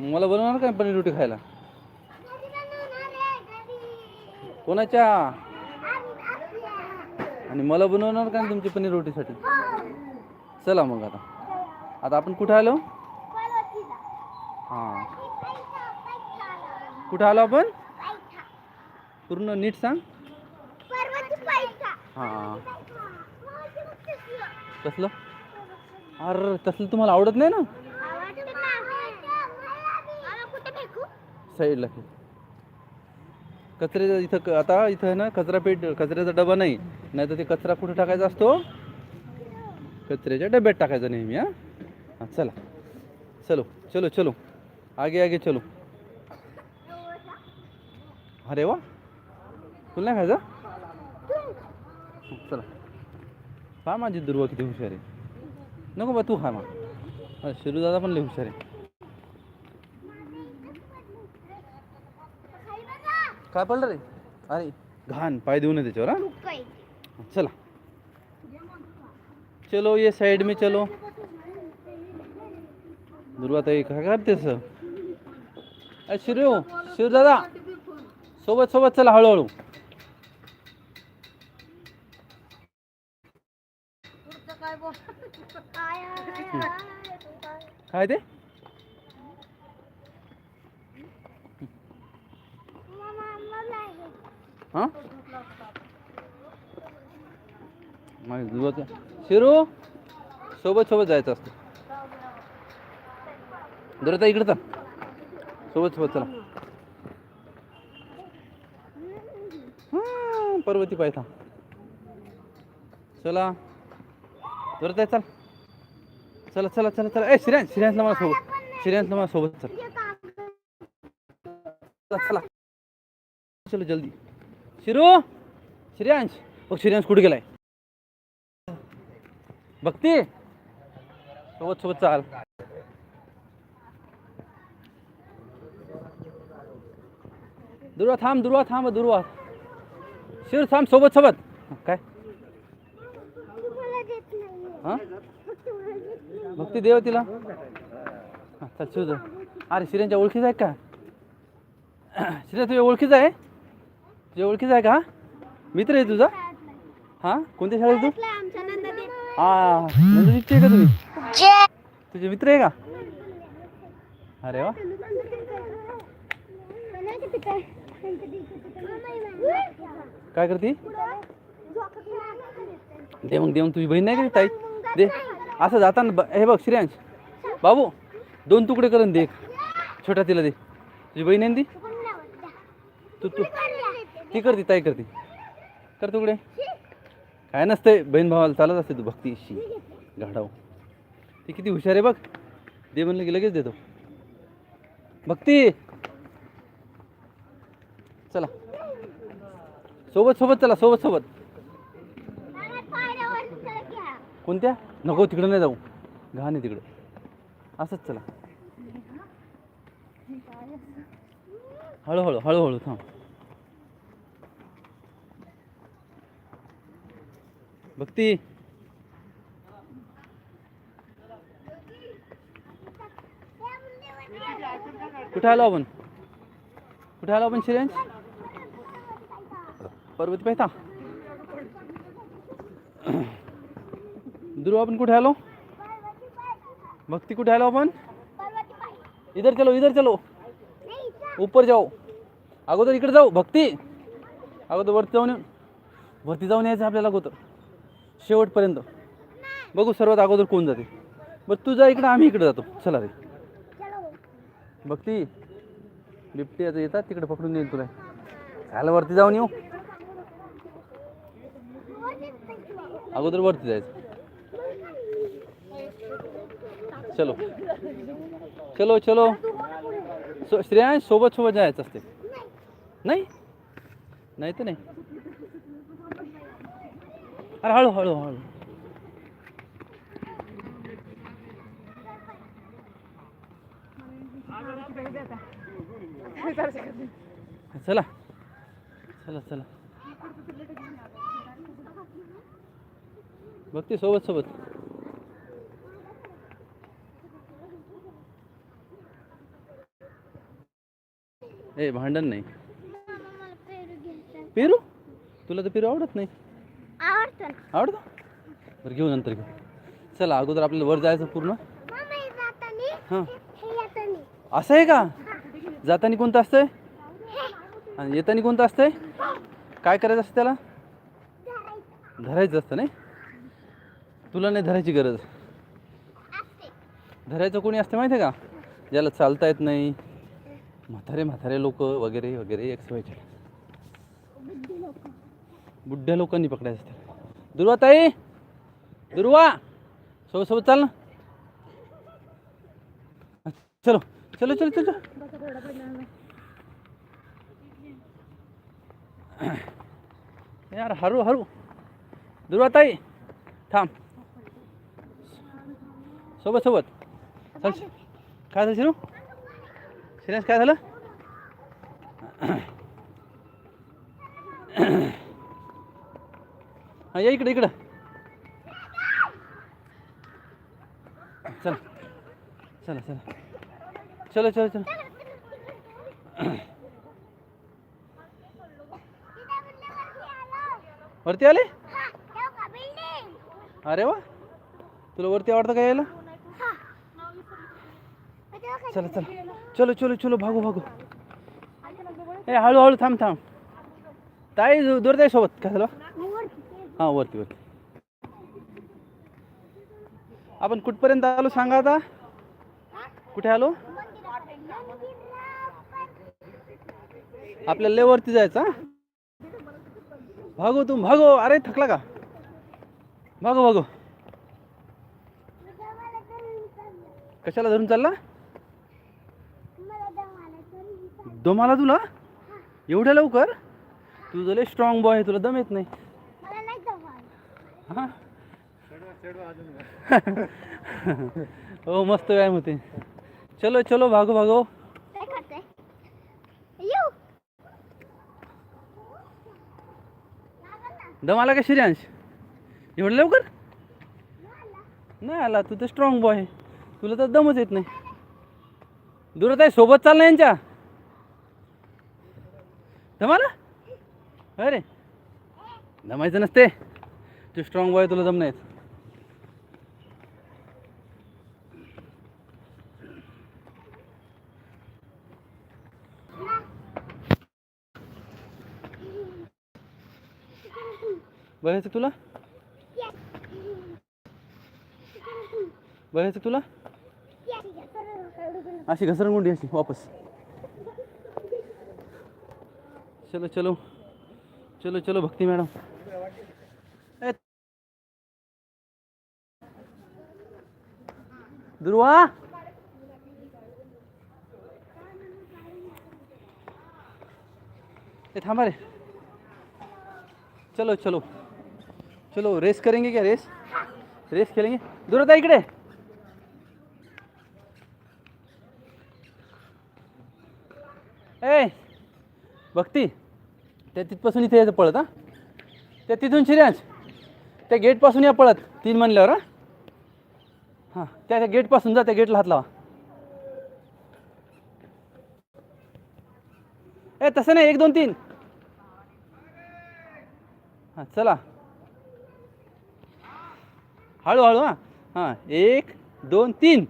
मला बनवणार काय पनीर रोटी खायला? कोणाच्या? आणि मला बनवणार का तुमची पनीर रोटीसाठी? चला मग आता. आता आपण कुठे आलो? हां. कुठं आलो आपण? पूर्ण नीट सांग. हां. कसलं? अरे तसलं तुम्हाला आवडत नाही ना? साईडला कचऱ्याचा इथं क- आता इथं ना कचरा पेट कचऱ्याचा डबा नाही नाही तर ते कचरा कुठे टाकायचा असतो? कचऱ्याच्या डब्यात टाकायचा नेहमी हा? हां चला. चलो चलो चलो. आगे आगे चलो. अरे वा. तुला नाही खायचं? चला. पहा माझी दुर्वा किती हुशार आहे. नको बा तू खा मग. शिरूदादा पण लय हुशार आहे. काय पडलं रे? अरे. घाण पाय देऊ नये त्याच्यावर हा? चला. चलो ये साइड में चलो. दुर्वाताई काय करतेस अरे शिरू शिरू दादा. सोबत सोबत चला हळूहळू. काय ते? हा? मग दुर्वाता शिरू? सोबत सोबत जायचं असतं. दुर्वाता इकडे चल. सोबत सोबत चला. पर्वती पायथा चला. दुर्वाता चल. चला चला चला चला. ए श्रेयांश श्रेयांशला मला सोबत. श्रेयांशला मला सोबत चल. चला चला. चलो जल्दी. शिरू? श्रेयांश? बघ श्रेयांश कुठे गेलाय? भक्ती सोबत सोबत चाल. दुर्वा थांब दुर्वा थांब दुर्वा. शिरू थांब सोबत सोबत. काय? हा? भक्ती देव तिला? चल शिव अरे श्रेयांच्या ओळखीचा आहे का? श्रेया तुझ्या ओळखीचा आहे? तुझ्या ओळखीचा आहे का? मित्र आहे तुझा? हा? कोणत्या शाळेत तू? हा नंददीपची आहे का तुम्ही? तुझे मित्र आहे का? अरे वा. काय करते? दे मग दे मग तुझी बहीण नाही का ताई? दे. असं जाताना ब- हे बघ श्रेयांश. बाबू दोन तुकडे करून दे छोटा तिला दे. तुझी बहीण आहे ना ती? तू तू. ती करते ताई करते. कर तुकडे काय नसते बहीण भावाला चालत असते तू भक्तीशी. घाडाव. ती किती हुशार आहे बघ. दे म्हणलं की लगेच देतो. भक्ती! चला. सोबत सोबत चला सोबत सोबत. कोणत्या? नको तिकडं नाही जाऊ. घाण आहे तिकडं. असंच चला. हळूहळू हळूहळू थांब. भक्ती कुठे आलो आपण? कुठे आलो आपण शिरेंज? पर्वती पेहता ध्रुव आपण कुठे आलो? भक्ती कुठे आलो आपण? इधर चलो इधर चलो. ऊपर जाओ अगोदर इकडे जाऊ. भक्ती. अगोदर वरती जाऊन वरती जाऊन यायचं आपल्याला अगोदर. शेवटपर्यंत. बघू सर्वात अगोदर कोण जाते. बरं तू जा इकडे आम्ही इकडे जातो. चला रे. भक्ती बिबटी आता येतात तिकडे पकडून येईल तुला. खायला वरती जाऊन येऊ. अगोदर वरती जायचं. चलो. चलो चलो. सो श्रेयांश सोबत सोबत जायचं असते. नाही? नाही तर नाही. हळू हळू हळू. चला. चला चला. बघते सोबत सोबत. ए भांडण नाही. पेरू? तुला तर पेरू आवडत नाही. आवडतो बरं घेऊ नंतर घेऊ. चला अगोदर आपल्याला वर जायचं पूर्ण. मामा हे. असं आहे का? जाताना कोणतं असतंय? आणि येताना कोणतं असतंय? काय करायचं असतं त्याला? धरायचं. असतं नाही? तुला नाही धरायची गरज. धरायचं कोणी असतं माहिती आहे का? ज्याला चालता येत नाही. म्हातारे म्हातारे लोक वगैरे वगैरे बुद्धी लोक. बुड्ढ्या लोकांनी पकडायचं असतं. दुर्वा ताई? दुर्वा? सोबत सोबत चाल ना. चलो चलो चलो चलो. यार हरू हरू. दुर्वा ताई थांब. सोबत सोबत. चल काय झालं शिरू सिरियस काय झालं? हा या इकडे इकडं. चला. चला चला. चलो चलो चलो. वरती आले? अरे वा. तुला वरती आवडतं का यायला? चला चला. चलो चलो चलो भागू भागू. ए हळूहळू थांब थांब. ताई दूर सोबत काय झालं? हां वरती वरती. आपण कुठपर्यंत आलो सांगा आता? कुठे आलो? आपल्याला लय वरती जायचं भागो तुम भागो. अरे थकला का? भागो भागो. कशाला धरून चालला? दमाला तुला? एवढ्या लवकर? तुझं लय स्ट्रॉंग बॉय आहे तुला दम येत नाही. हा? हो मस्त व्यायाम होते. चलो चलो भागो भागो. दम आला का श्रेयांश? एवढं लवकर? नाही आला तू तर स्ट्रॉंग बॉय आहे. तुला तर दमच येत नाही. दुरत आहे सोबत चाल ना यांच्या. दम आला? अरे. दमायचं नसते. ते स्ट्रॉंग बॉय तुला दम नाही बघायचं तुला? बघायचं तुला? अशी घसरगुंडी अशी वापस. चलो चलो. चलो चलो भक्ती मॅडम ए, दुर्वा. ए थांबा रे. चलो चलो. चलो रेस करेंगे क्या रेस? रेस खेलेंगे? दुर्वता इकडे. ए भक्ती. त्या तिथपासून इथे यायचं पळत हां? त्या तिथून शिर्यांश त्या गेटपासून या पळत तीन म्हणल्यावर हां? हां त्या त्या गेटपासून जा त्या गेटला हात लावा. ए तसं नाही एक दोन तीन. हां चला. हळूहळू हां. हां एक दोन तीन.